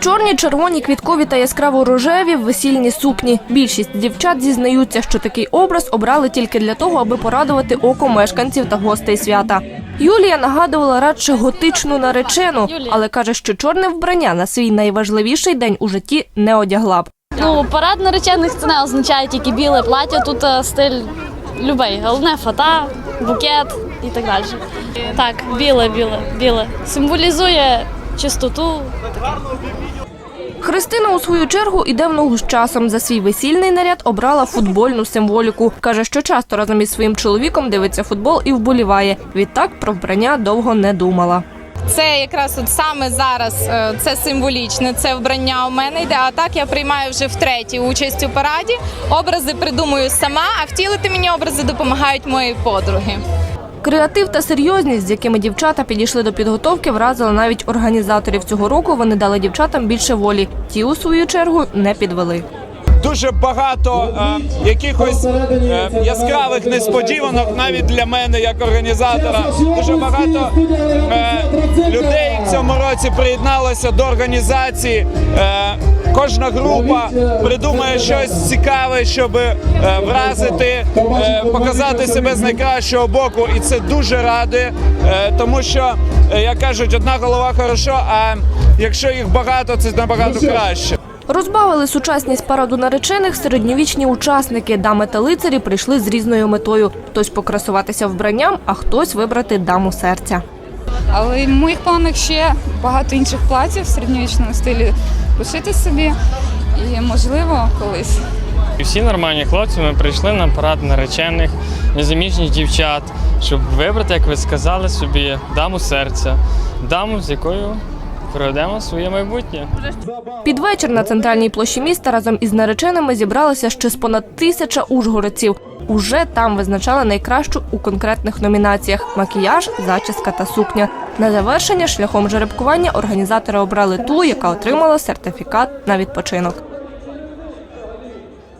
Чорні, червоні, квіткові та яскраво рожеві весільні сукні. Більшість дівчат зізнаються, що такий образ обрали тільки для того, аби порадувати око мешканців та гостей свята. Юлія нагадувала радше готичну наречену, але каже, що чорне вбрання на свій найважливіший день у житті не одягла б. Ну, парад наречених це не означає тільки біле плаття, тут е, стиль любий. Головне фата, букет і так далі. Так, біле, біле, біле. Символізує чистоту. Христина у свою чергу іде в ногу з часом. За свій весільний наряд обрала футбольну символіку. Каже, що часто разом із своїм чоловіком дивиться футбол і вболіває. Відтак про вбрання довго не думала. Це якраз от саме зараз е, це символічне, це вбрання у мене йде. А так я приймаю вже втретє участь у параді. Образи придумую сама, а втілити мені образи допомагають мої подруги. Креатив та серйозність, з якими дівчата підійшли до підготовки, вразили навіть організаторів цього року. Вони дали дівчатам більше волі. Ті, у свою чергу, не підвели. Дуже багато е, якихось е, яскравих несподіванок навіть для мене як організатора. Дуже багато е, людей в цьому році приєдналося до організації. Е, кожна група придумає щось цікаве, щоб е, вразити, е, показати себе з найкращого боку, і це дуже радує, е, тому що е, як кажуть, одна голова хорошо, а якщо їх багато, це набагато краще. Розбавили сучасність параду наречених середньовічні учасники. Дами та лицарі прийшли з різною метою: хтось покрасуватися вбранням, а хтось вибрати даму серця. Але в моїх планах ще багато інших платів в середньовічному стилі пошити собі. І можливо колись. Всі нормальні хлопці ми прийшли на парад наречених, незаміжніх дівчат, щоб вибрати, як ви сказали собі, даму серця, даму, з якою проведемо своє майбутнє. Під вечір на центральній площі міста разом із нареченими зібралося ще з понад тисяча ужгородців. Уже там визначали найкращу у конкретних номінаціях: макіяж, зачіска та сукня. На завершення шляхом жеребкування організатори обрали ту, яка отримала сертифікат на відпочинок.